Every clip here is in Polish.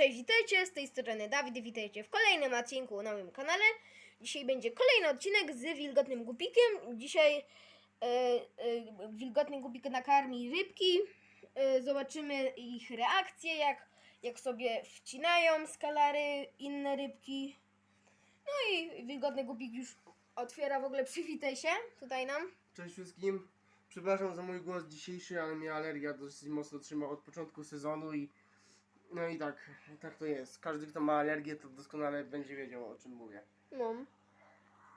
cześć, witajcie, z tej strony Dawid, witajcie w kolejnym odcinku na moim kanale. Dzisiaj będzie kolejny odcinek z wilgotnym gupikiem. Dzisiaj e, e, wilgotny gupik nakarmi rybki. E, zobaczymy ich reakcje, jak, jak sobie wcinają skalary inne rybki. No i wilgotny gupik już otwiera w ogóle, przywitaj się tutaj nam. Cześć wszystkim. Przepraszam za mój głos dzisiejszy, ale mnie alergia dosyć mocno trzyma od początku sezonu i no i tak, tak to jest. Każdy kto ma alergię to doskonale będzie wiedział o czym mówię. No.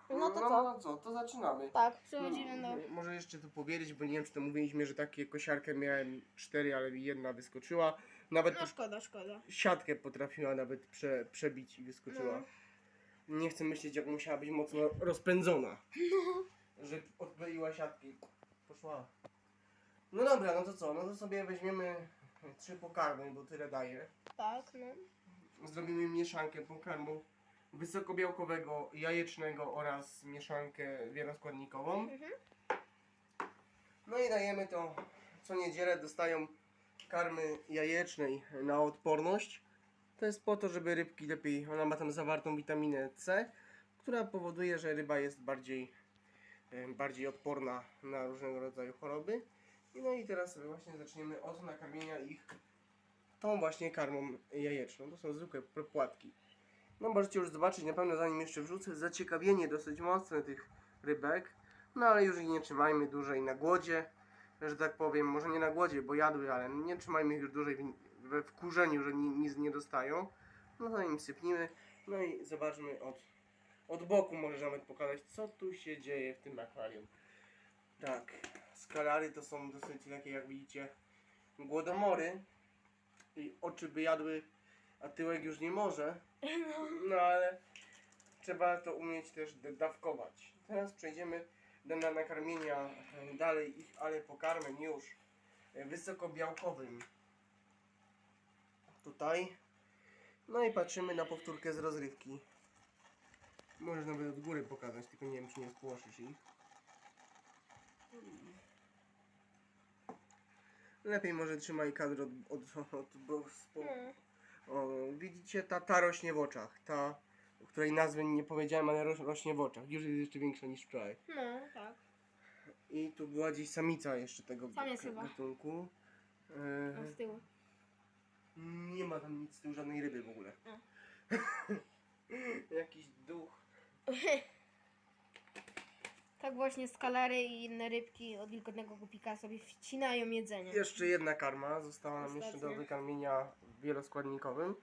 No to no, co? No co, to zaczynamy. Tak, przechodzimy do... No, może jeszcze tu powiedzieć, bo nie wiem czy to mówiliśmy, że takie kosiarkę miałem cztery, ale mi jedna wyskoczyła. Nawet No szkoda, szkoda. siatkę potrafiła nawet prze, przebić i wyskoczyła. No. Nie chcę myśleć jak musiała być mocno rozpędzona. Że odkleiła siatkę i poszła. No dobra, no to co? No to sobie weźmiemy trzy pokarmy, bo tyle daje. Tak, no. Zrobimy mieszankę pokarmu wysokobiałkowego, jajecznego oraz mieszankę wieloskładnikową. Mhm. No i dajemy to co niedzielę dostają karmy jajecznej na odporność. To jest po to, żeby rybki lepiej, ona ma tam zawartą witaminę C, która powoduje, że ryba jest bardziej, bardziej odporna na różnego rodzaju choroby. I No i teraz sobie właśnie zaczniemy od nakarmienia ich tą właśnie karmą jajeczną. To są zwykłe płatki. No możecie już zobaczyć, na pewno zanim jeszcze wrzucę, zaciekawienie dosyć mocne tych rybek. No ale już ich nie trzymajmy dłużej na głodzie, że tak powiem, może nie na głodzie, bo jadły, ale nie trzymajmy ich już dłużej we wkurzeniu, że ni, nic nie dostają. No to im sypnimy, no i zobaczmy od, od boku może nawet pokazać, co tu się dzieje w tym akwarium. Tak, skalary to są dosyć takie, jak widzicie, głodomory i oczy by jadły, a tyłek już nie może. No ale trzeba to umieć też dawkować. Teraz przejdziemy do na- nakarmienia e, dalej ich, ale pokarmem już e, wysokobiałkowym. Tutaj. No i patrzymy na powtórkę z rozrywki. Możesz nawet od góry pokazać, tylko nie wiem czy nie spłoszysz ich. Lepiej może trzymaj kadr od, od, od, bo- spo, No. o, widzicie, ta, ta rośnie w oczach. Ta, której nazwy nie powiedziałem, ale roś, rośnie w oczach. Już jest jeszcze większa niż wczoraj. No, tak. I tu była gdzieś samica jeszcze tego chyba. gatunku. No, E, z tyłu. nie ma tam nic z tyłu, żadnej ryby w ogóle. Jakiś duch. Tak właśnie skalary i inne rybki od wilgotnego gupika sobie wcinają jedzenie. Jeszcze jedna karma została nam jeszcze do wykarmienia wieloskładnikowym.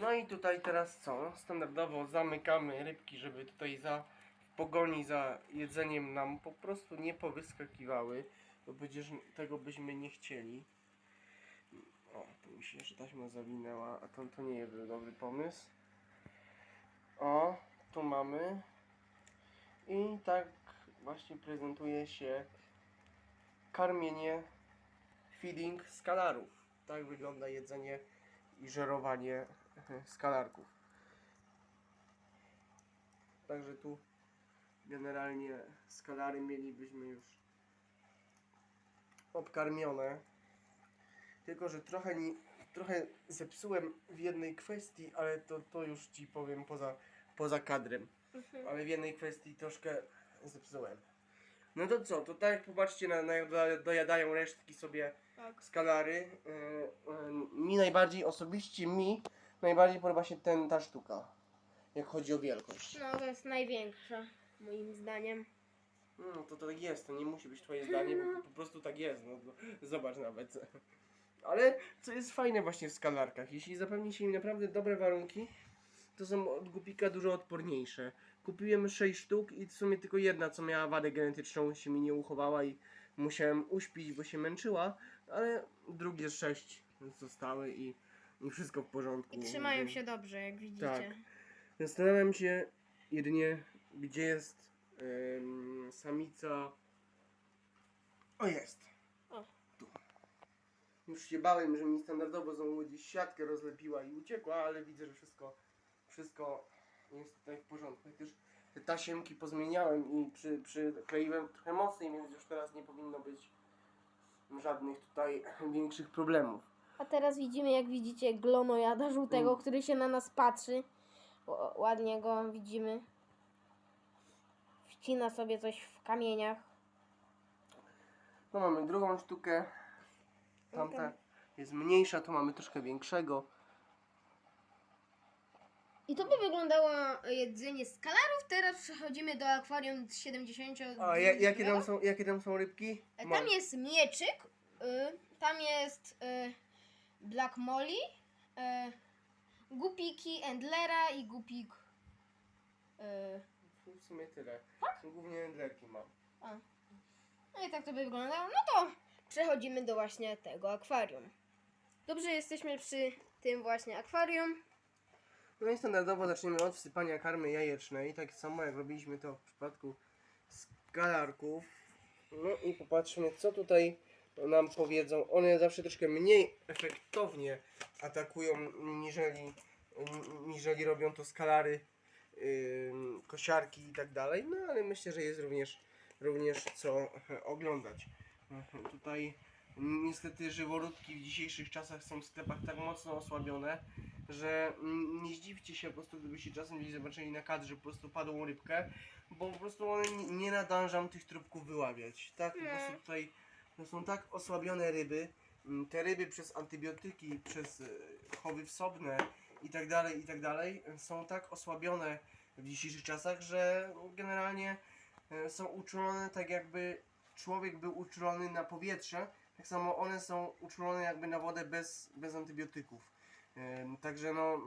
No i tutaj teraz co? Standardowo zamykamy rybki, żeby tutaj za w pogoni za jedzeniem nam po prostu nie powyskakiwały, bo przecież tego byśmy nie chcieli. O, tu mi się jeszcze taśma zawinęła, a to, to nie jest dobry pomysł. O, tu mamy. I tak właśnie prezentuje się karmienie, feeding skalarów. Tak wygląda jedzenie i żerowanie skalarków. Także tu generalnie skalary mielibyśmy już obkarmione. Tylko, że trochę, nie, trochę zepsułem w jednej kwestii, ale to, to już Ci powiem poza, poza kadrem. Ale w jednej kwestii troszkę zepsułem. No to co, to tak jak popatrzcie na, na dojadają resztki sobie Tak. skalary. Yy, yy, mi najbardziej, osobiście mi najbardziej podoba się ten, ta sztuka. Jak chodzi o wielkość. No, to jest największa, moim zdaniem. No to to tak jest, to nie musi być twoje zdanie, bo po prostu tak jest. No, zobacz nawet. Ale co jest fajne właśnie w skalarkach, jeśli zapewni się im naprawdę dobre warunki, to są od gupika dużo odporniejsze. Kupiłem 6 sztuk i w sumie tylko jedna, co miała wadę genetyczną, się mi nie uchowała i musiałem uśpić, bo się męczyła, ale drugie 6 zostały i, i wszystko w porządku. I trzymają się dobrze, jak widzicie. Tak. Zastanawiam się jedynie, gdzie jest samica. O, jest. O. Tu. Już się bałem, że mi standardowo znowu gdzieś siatkę rozlepiła i uciekła, ale widzę, że wszystko, wszystko jest tutaj w porządku. Też te tasiemki pozmieniałem i przy, przykleiłem trochę mocniej, więc już teraz nie powinno być żadnych tutaj większych problemów. A teraz widzimy, jak widzicie, glonojada żółtego, Mm. który się na nas patrzy. Ładnie go widzimy. Wcina sobie coś w kamieniach. No mamy drugą sztukę. Tamta Okej. jest mniejsza, tu mamy troszkę większego. I to by wyglądało jedzenie skalarów. Teraz przechodzimy do akwarium 70. A ja, jakie, tam są, jakie tam są rybki? Tam Mam. jest mieczyk, y, tam jest y, Black Molly, y, gupiki Endlera i gupik. Y, W sumie tyle. Tak? Głównie endlerki mam. a. No i tak to by wyglądało. No to przechodzimy do właśnie tego akwarium. Dobrze, jesteśmy przy tym właśnie akwarium. No i standardowo zaczniemy od wsypania karmy jajecznej, tak samo jak robiliśmy to w przypadku skalarków. No i popatrzmy, co tutaj nam powiedzą. One zawsze troszkę mniej efektownie atakują, niżeli, niżeli robią to skalary, ym, kosiarki i tak dalej. No ale myślę, że jest również, również co oglądać. Mhm, Tutaj niestety żyworódki w dzisiejszych czasach są w sklepach tak mocno osłabione, że nie zdziwcie się po prostu, gdybyście czasem gdzieś zobaczyli na kadrze po prostu padłą rybkę, bo po prostu one nie, nadążam tych trupków wyławiać. Tak, po prostu tutaj są tak osłabione ryby. Mm, Te ryby przez antybiotyki, przez e, chowy wsobne i tak dalej, i tak dalej są tak osłabione w dzisiejszych czasach, że generalnie e, są uczulone tak jakby człowiek był uczulony na powietrze, tak samo one są uczulone jakby na wodę bez, bez antybiotyków. Ym, Także no,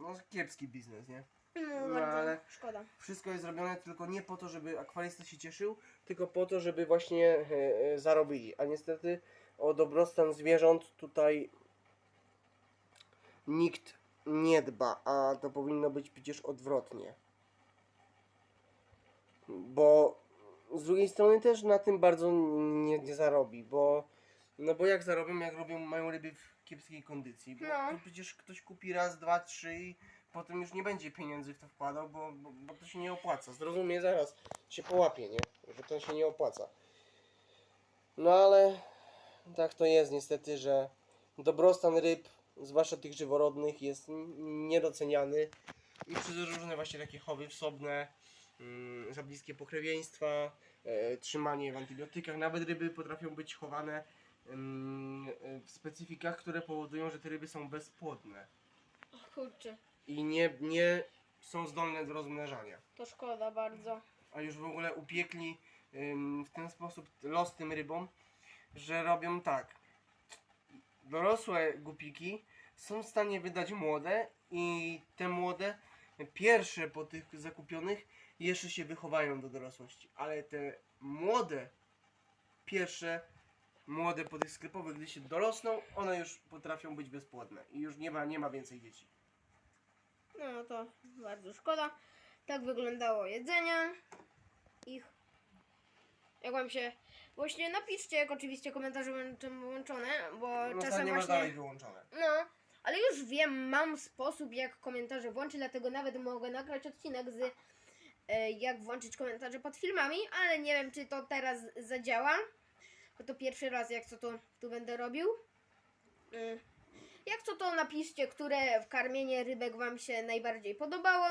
no kiepski biznes, nie? No, No, bardzo ale- szkoda. Wszystko jest zrobione tylko nie po to, żeby akwarista się cieszył, tylko po to, żeby właśnie e, e, zarobili. A niestety o dobrostan zwierząt tutaj nikt nie dba, a to powinno być przecież odwrotnie. Bo z drugiej strony też na tym bardzo nie, nie zarobi, bo no bo jak zarobią, jak robią, mają ryby w kiepskiej kondycji, bo No. to przecież ktoś kupi raz, dwa, trzy i potem już nie będzie pieniędzy w to wkładał, bo, bo, bo to się nie opłaca. Zrozumie zaraz, się połapie, nie? Że to się nie opłaca. No ale tak to jest niestety, że dobrostan ryb, zwłaszcza tych żyworodnych, jest n- niedoceniany i przez różne właśnie takie chowy wsobne, mm, za bliskie pokrewieństwa, e, trzymanie w antybiotykach, nawet ryby potrafią być chowane w specyfikach, które powodują, że te ryby są bezpłodne O, kurczę, i nie, nie są zdolne do rozmnażania. to szkoda bardzo. A już w ogóle upiekli ym, w ten sposób los tym rybom, że robią tak. Dorosłe gupiki są w stanie wydać młode i te młode, pierwsze po tych zakupionych, jeszcze się wychowają do dorosłości. Ale te młode, pierwsze, młode po tych sklepowych, gdy się dorosną, one już potrafią być bezpłodne i już nie ma, nie ma więcej dzieci. No to bardzo szkoda. Tak wyglądało jedzenie ich. Jak wam się... Właśnie napiszcie, jak oczywiście komentarze będą włączone, bo No, czasem nie właśnie... dalej wyłączone. No, ale już wiem, mam sposób jak komentarze włączyć, dlatego nawet mogę nagrać odcinek z e, jak włączyć komentarze pod filmami, ale nie wiem, czy to teraz zadziała. Bo to pierwszy raz, jak co to tu będę robił. E, Jak co to napiszcie, które w karmienie rybek Wam się najbardziej podobało.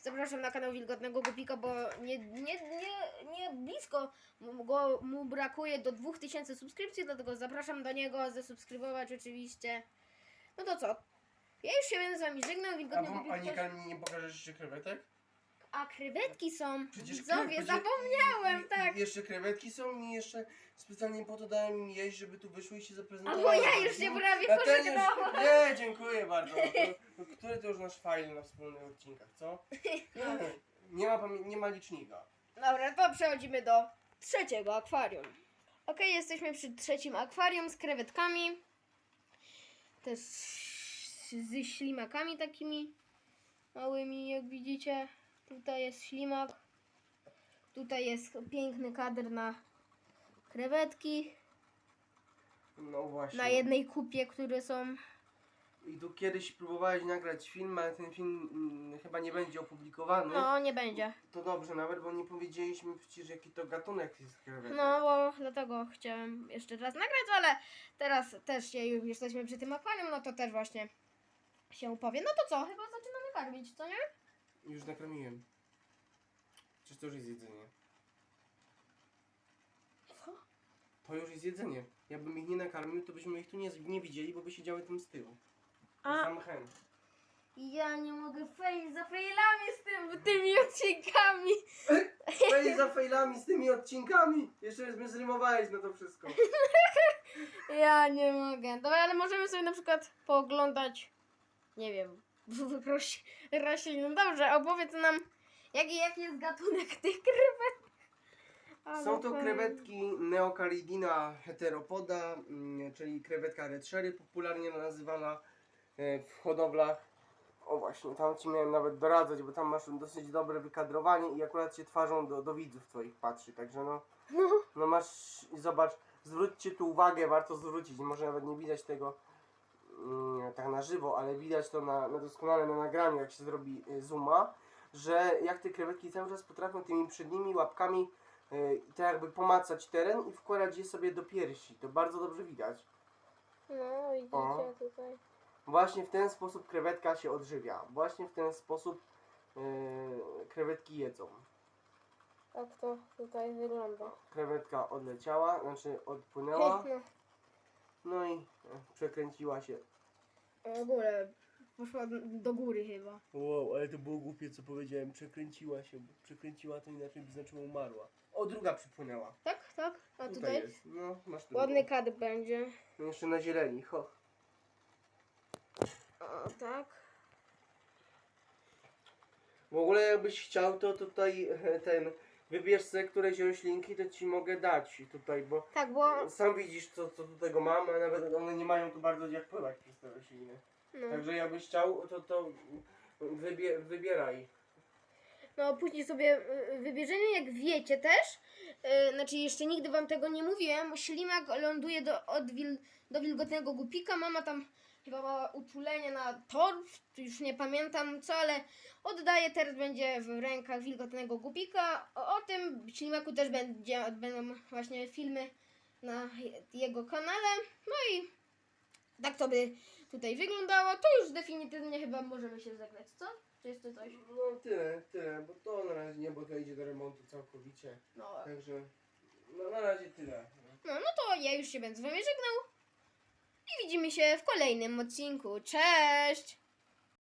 Zapraszam na kanał Wilgotnego Gupika, bo nie, nie, nie, nie blisko mu, go, mu brakuje do 2000 subskrypcji, dlatego zapraszam do niego, zasubskrybować oczywiście. No to co? Ja już się będę z Wami żegnał, A, Wilgotny bo, Gupik. a nie, nie pokażesz jeszcze krewetek? A krewetki są, Przecież widzowie, zapomniałem, i- tak. I jeszcze krewetki są i jeszcze specjalnie po to dałem im jeść, żeby tu wyszły i się zaprezentowały. bo ja już się prawie A ten już, pożegnałam. Nie, dziękuję bardzo. To- to Który to już nasz fajl na wspólnych odcinkach, co? Nie, nie ma, pamię- nie ma licznika. Dobra, to przechodzimy do trzeciego akwarium. Ok, jesteśmy przy trzecim akwarium z krewetkami. Też ze ślimakami takimi małymi, jak widzicie. Tutaj jest ślimak. Tutaj jest piękny kadr na krewetki. No właśnie. Na jednej kupie, które są I tu kiedyś próbowałeś nagrać film, ale ten film mm, chyba nie będzie opublikowany. No, nie będzie. To dobrze nawet, bo nie powiedzieliśmy przecież jaki to gatunek jest krewetek. No, bo dlatego chciałem jeszcze raz nagrać, ale teraz też się już jesteśmy przy tym akwarium, no to też właśnie się powie. No to co, chyba zaczynamy karmić, co nie? Już nakarmiłem. Przecież to już jest jedzenie. Co? To już jest jedzenie. Jakbym ich nie nakarmił, to byśmy ich tu nie, nie widzieli, bo by siedziały tam z tyłu. A Sam hen. ja nie mogę fejl za fejlami z tym, tymi odcinkami. Ej, za fejlami z tymi odcinkami! Jeszcze mnie zrymowałeś na to wszystko. Ja nie mogę. Dobra, ale możemy sobie na przykład pooglądać, nie wiem, roś, roślin. No dobrze, opowiedz nam, jaki, jaki jest gatunek tych krewet. Ale Są to fajnie. krewetki Neocaridina heteropoda, mm, czyli krewetka red sherry, popularnie nazywana e, w hodowlach. O właśnie, tam ci miałem nawet doradzać, bo tam masz dosyć dobre wykadrowanie i akurat się twarzą do, do widzów twoich patrzy, także no, No, no masz, zobacz, zwróćcie tu uwagę, warto zwrócić, może nawet nie widać tego mm, tak na żywo, ale widać to na, na doskonale na nagraniu, jak się zrobi y, zooma, że jak te krewetki cały czas potrafią tymi przednimi łapkami y, tak jakby pomacać teren i wkładać je sobie do piersi. To bardzo dobrze widać. no widzicie O. tutaj. Właśnie w ten sposób krewetka się odżywia. Właśnie w ten sposób y, krewetki jedzą. Tak to tutaj wygląda. Krewetka odleciała, znaczy odpłynęła, No, no i e, przekręciła się. w ogóle poszła do góry chyba. Wow, ale to było głupie co powiedziałem, przekręciła się, bo przekręciła to inaczej by znaczyło umarła. O, druga przypłynęła. Tak, tak. A Tutaj, tutaj jest, no masz drugą. ładny kadr będzie. Jeszcze na zieleni, ho. O, tak. W ogóle jakbyś chciał, to tutaj e, ten, wybierz sobie któreś roślinki, to ci mogę dać tutaj, bo Tak, bo... sam widzisz co, co do tego mam, a nawet one nie mają tu bardzo gdzie wpływać przez te rośliny. No. Także jakbyś chciał, to, to wybie, wybieraj. No, później sobie y, wybierzemy, jak wiecie też, y, znaczy jeszcze nigdy wam tego nie mówiłem, ślimak ląduje do, od wil, do wilgotnego głupika, mama tam chyba ma uczulenie na torf, już nie pamiętam co, ale oddaje, teraz będzie w rękach wilgotnego głupika, o, o tym ślimaku też będzie, będą właśnie filmy na je- jego kanale, no i tak to by tutaj wyglądało, to już definitywnie chyba możemy się zagrać, co? Czy jeszcze coś? No tyle, tyle, bo to na razie nie, bo to idzie do remontu całkowicie. No, Także no, na razie tyle. No, no to ja już się będę z wami żegnał. I widzimy się w kolejnym odcinku. Cześć!